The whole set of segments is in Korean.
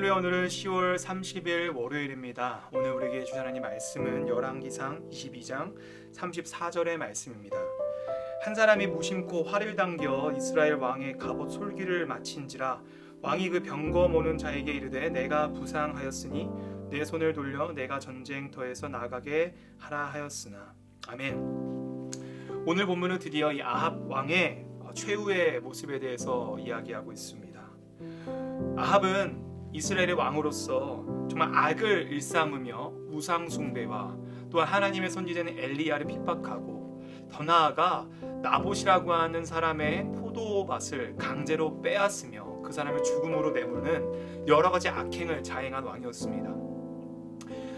할렐루야 오늘은 10월 30일 월요일입니다. 오늘 우리에게 주신 하나님 말씀은 열왕기상 22장 34절의 말씀입니다. 한 사람이 무심코 활을 당겨 이스라엘 왕의 갑옷 솔기를 마친지라 왕이 그 병거 모는 자에게 이르되 내가 부상하였으니 내 손을 돌려 내가 전쟁터에서 나가게 하라 하였으나 아멘. 오늘 본문은 드디어 이 아합 왕의 최후의 모습에 대해서 이야기하고 있습니다. 아합은 이스라엘의 왕으로서 정말 악을 일삼으며 우상 숭배와 또한 하나님의 선지자는 엘리야를 핍박하고 더 나아가 나봇이라고 하는 사람의 포도밭을 강제로 빼앗으며 그 사람을 죽음으로 내모는 여러 가지 악행을 자행한 왕이었습니다.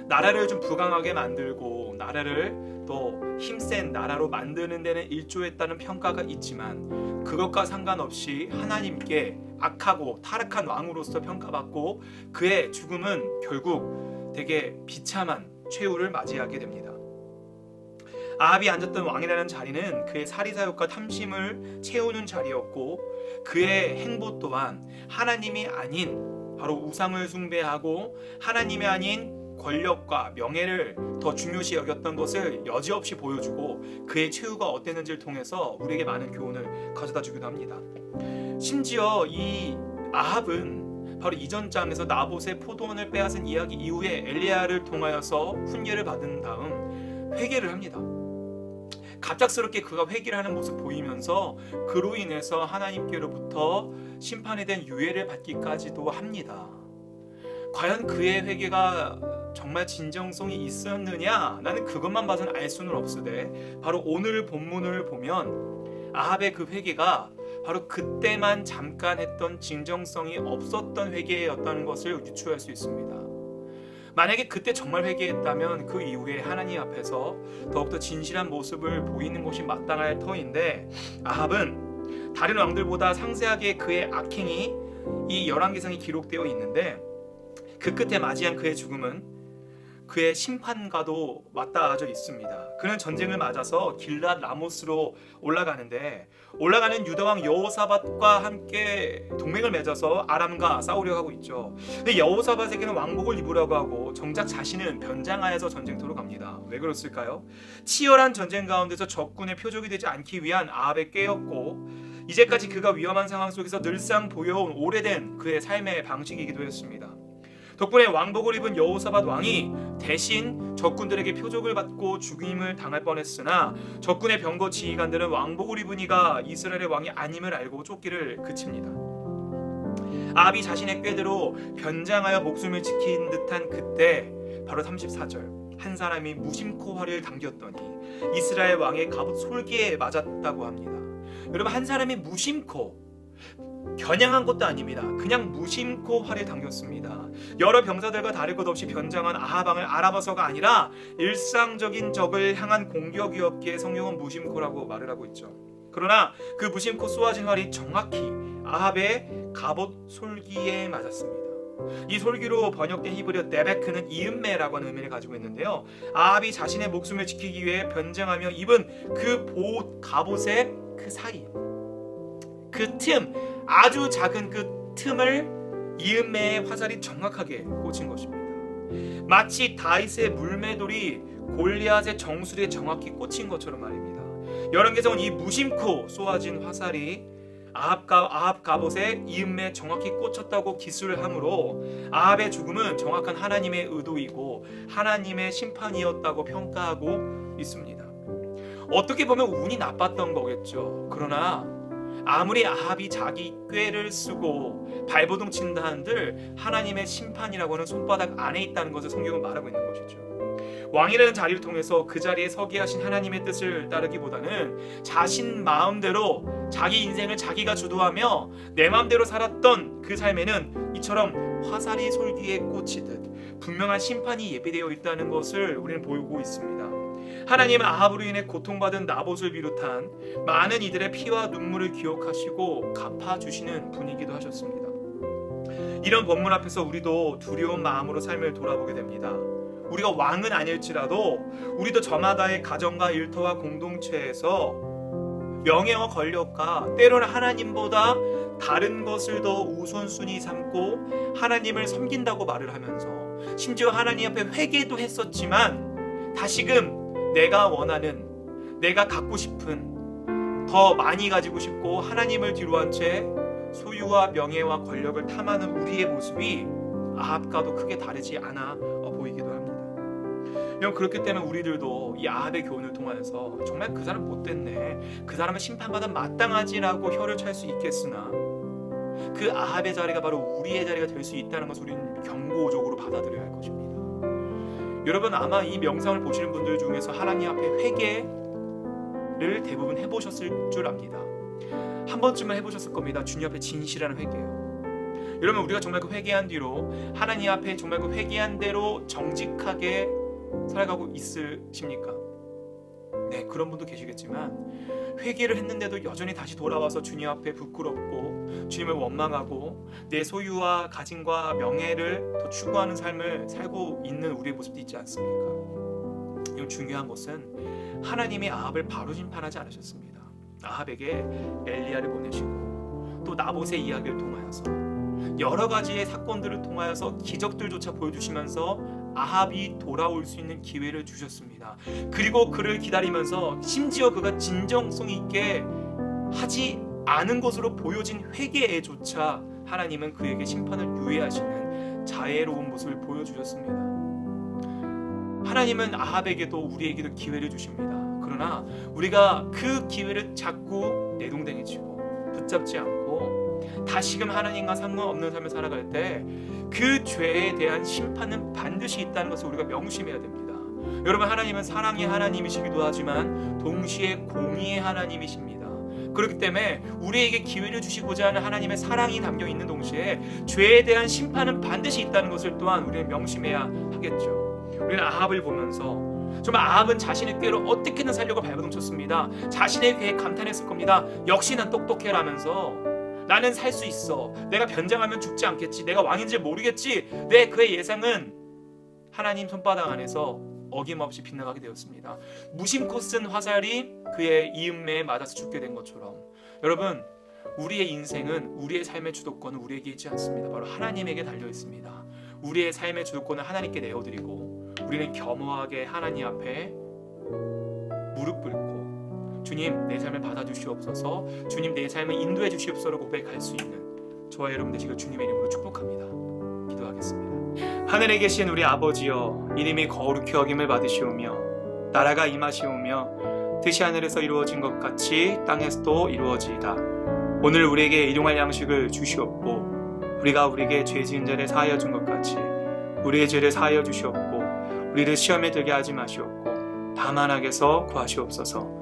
나라를 좀 부강하게 만들고 나라를 또 힘센 나라로 만드는 데는 일조했다는 평가가 있지만 그것과 상관없이 하나님께 악하고 타락한 왕으로서 평가받고 그의 죽음은 결국 되게 비참한 최후를 맞이하게 됩니다. 아합이 앉았던 왕이라는 자리는 그의 사리사욕과 탐심을 채우는 자리였고 그의 행보 또한 하나님이 아닌 바로 우상을 숭배하고 하나님이 아닌 권력과 명예를 더 중요시 여겼던 것을 여지없이 보여주고 그의 최후가 어땠는지를 통해서 우리에게 많은 교훈을 가져다 주기도 합니다. 심지어 이 아합은 바로 이전 장에서 나봇의 포도원을 빼앗은 이야기 이후에 엘리야를 통하여서 훈계를 받은 다음 회개를 합니다. 갑작스럽게 그가 회개를 하는 모습 보이면서 그로 인해서 하나님께로부터 심판에 대한 유예를 받기까지도 합니다. 과연 그의 회개가 정말 진정성이 있었느냐? 나는 그것만 봐서는 알 수는 없으되 바로 오늘 본문을 보면 아합의 그 회개가 바로 그때만 잠깐 했던 진정성이 없었던 회개였다는 것을 유추할 수 있습니다. 만약에 그때 정말 회개했다면 그 이후에 하나님 앞에서 더욱더 진실한 모습을 보이는 것이 마땅할 터인데 아합은 다른 왕들보다 상세하게 그의 악행이 이 열왕기상에 기록되어 있는데 그 끝에 맞이한 그의 죽음은 그의 심판과도 맞닿아져 있습니다. 그는 전쟁을 맞아서 길랏 라모스로 올라가는데 올라가는 유다 왕 여호사밧과 함께 동맹을 맺어서 아람과 싸우려 하고 있죠. 근데 여호사밧에게는 왕복을 입으라고 하고 정작 자신은 변장하여서 전쟁터로 갑니다. 왜 그랬을까요? 치열한 전쟁 가운데서 적군의 표적이 되지 않기 위한 아합의 꾀였고 이제까지 그가 위험한 상황 속에서 늘상 보여온 오래된 그의 삶의 방식이기도 했습니다. 덕분에 왕복을 입은 여호사밧 왕이 대신 적군들에게 표적을 받고 죽임을 당할 뻔했으나 적군의 병거 지휘관들은 왕복을 입은 이가 이스라엘의 왕이 아님을 알고 쫓기를 그칩니다. 아합이 자신의 꾀대로 변장하여 목숨을 지킨 듯한 그때 바로 34절 한 사람이 무심코 활을 당겼더니 이스라엘 왕의 갑옷 솔기에 맞았다고 합니다. 여러분 한 사람이 무심코 겨냥한 것도 아닙니다. 그냥 무심코 활을 당겼습니다. 여러 병사들과 다를 것 없이 변장한 아하방을 알아봐서가 아니라 일상적인 적을 향한 공격이었기에 성경은 무심코라고 말을 하고 있죠. 그러나 그 무심코 쏘아진 활이 정확히 아합의 갑옷 솔기에 맞았습니다. 이 솔기로 번역된 히브리어 네베크는 이음매라고 하는 의미를 가지고 있는데요. 아합이 자신의 목숨을 지키기 위해 변장하며 입은 그 보옷 갑옷의 그 사이 그 틈, 아주 작은 그 틈을 이음매의 화살이 정확하게 꽂힌 것입니다. 마치 다윗의 물매돌이 골리앗의 정수리에 정확히 꽂힌 것처럼 말입니다. 열왕기서는 이 무심코 쏘아진 화살이 아합가 아합 갑옷에 이음매 정확히 꽂혔다고 기술을 하므로 아합의 죽음은 정확한 하나님의 의도이고 하나님의 심판이었다고 평가하고 있습니다. 어떻게 보면 운이 나빴던 거겠죠. 그러나 아무리 아합이 자기 꾀를 쓰고 발버둥 친다 한들 하나님의 심판이라고는 손바닥 안에 있다는 것을 성경은 말하고 있는 것이죠. 왕이라는 자리를 통해서 그 자리에 서게 하신 하나님의 뜻을 따르기보다는 자신 마음대로 자기 인생을 자기가 주도하며 내 마음대로 살았던 그 삶에는 이처럼 화살이 솔기에 꽂히듯 분명한 심판이 예비되어 있다는 것을 우리는 보고 있습니다. 하나님은 아합으로 인해 고통받은 나봇을 비롯한 많은 이들의 피와 눈물을 기억하시고 갚아주시는 분이기도 하셨습니다. 이런 본문 앞에서 우리도 두려운 마음으로 삶을 돌아보게 됩니다. 우리가 왕은 아닐지라도 우리도 저마다의 가정과 일터와 공동체에서 명예와 권력과 때로는 하나님보다 다른 것을 더 우선순위 삼고 하나님을 섬긴다고 말을 하면서 심지어 하나님 앞에 회개도 했었지만 다시금 내가 원하는 내가 갖고 싶은 더 많이 가지고 싶고 하나님을 뒤로 한 채 소유와 명예와 권력을 탐하는 우리의 모습이 아합과도 크게 다르지 않아 보이기도 합니다. 여러분 그렇기 때문에 우리들도 이 아합의 교훈을 통하여서 정말 그 사람 못됐네 그 사람은 심판받아 마땅하지라고 혀를 찰 수 있겠으나 그 아합의 자리가 바로 우리의 자리가 될 수 있다는 것을 우리는 경고적으로 받아들여야 할 것입니다. 여러분 아마 이 명상을 보시는 분들 중에서 하나님 앞에 회개를 대부분 해보셨을 줄 압니다. 한 번쯤은 해보셨을 겁니다. 주님 앞에 진실한 회개요. 여러분 우리가 정말 그 회개한 뒤로 하나님 앞에 정말 그 회개한 대로 정직하게 살아가고 있으십니까? 네 그런 분도 계시겠지만 회개를 했는데도 여전히 다시 돌아와서 주님 앞에 부끄럽고 주님을 원망하고 내 소유와 가진과 명예를 더 추구하는 삶을 살고 있는 우리의 모습도 있지 않습니까? 이 중요한 것은 하나님이 아합을 바로 심판하지 않으셨습니다. 아합에게 엘리야를 보내시고 또 나봇의 이야기를 통하여서 여러 가지의 사건들을 통하여서 기적들조차 보여주시면서 아합이 돌아올 수 있는 기회를 주셨습니다. 그리고 그를 기다리면서 심지어 그가 진정성 있게 하지 않은 것으로 보여진 회개에조차 하나님은 그에게 심판을 유예하시는 자애로운 모습을 보여주셨습니다. 하나님은 아합에게도 우리에게도 기회를 주십니다. 그러나 우리가 그 기회를 자꾸 내동댕이치고 붙잡지 않고 다시금 하나님과 상관없는 삶을 살아갈 때 그 죄에 대한 심판은 반드시 있다는 것을 우리가 명심해야 됩니다. 여러분 하나님은 사랑의 하나님이시기도 하지만 동시에 공의의 하나님이십니다. 그렇기 때문에 우리에게 기회를 주시고자 하는 하나님의 사랑이 담겨 있는 동시에 죄에 대한 심판은 반드시 있다는 것을 또한 우리는 명심해야 하겠죠. 우리는 아합을 보면서 정말 아합은 자신의 꾀로 어떻게든 살려고 발버둥 쳤습니다. 자신의 꾀에 감탄했을 겁니다. 역시 난 똑똑해라면서 나는 살 수 있어. 내가 변장하면 죽지 않겠지. 내가 왕인지 모르겠지. 내 그의 예상은 하나님 손바닥 안에서 어김없이 빗나가게 되었습니다. 무심코 쓴 화살이 그의 이음매에 맞아서 죽게 된 것처럼 여러분 우리의 인생은 우리의 삶의 주도권은 우리에게 있지 않습니다. 바로 하나님에게 달려 있습니다. 우리의 삶의 주도권을 하나님께 내어드리고 우리는 겸허하게 하나님 앞에 무릎 꿇고 주님 내 삶을 받아주시옵소서. 주님 내 삶을 인도해 주시옵소서 고백할 수 있는 저와 여러분 되시길 주님의 이름으로 축복합니다. 기도하겠습니다. 하늘에 계신 우리 아버지여 이름이 거룩히 여김을 받으시오며 나라가 임하시오며 뜻이 하늘에서 이루어진 것 같이 땅에서도 이루어지이다. 오늘 우리에게 일용할 양식을 주시옵고 우리가 우리에게 죄 지은 자를 사하여 준 것 같이 우리의 죄를 사하여 주시옵고 우리를 시험에 들게 하지 마시옵고 다만 악에서 구하시옵소서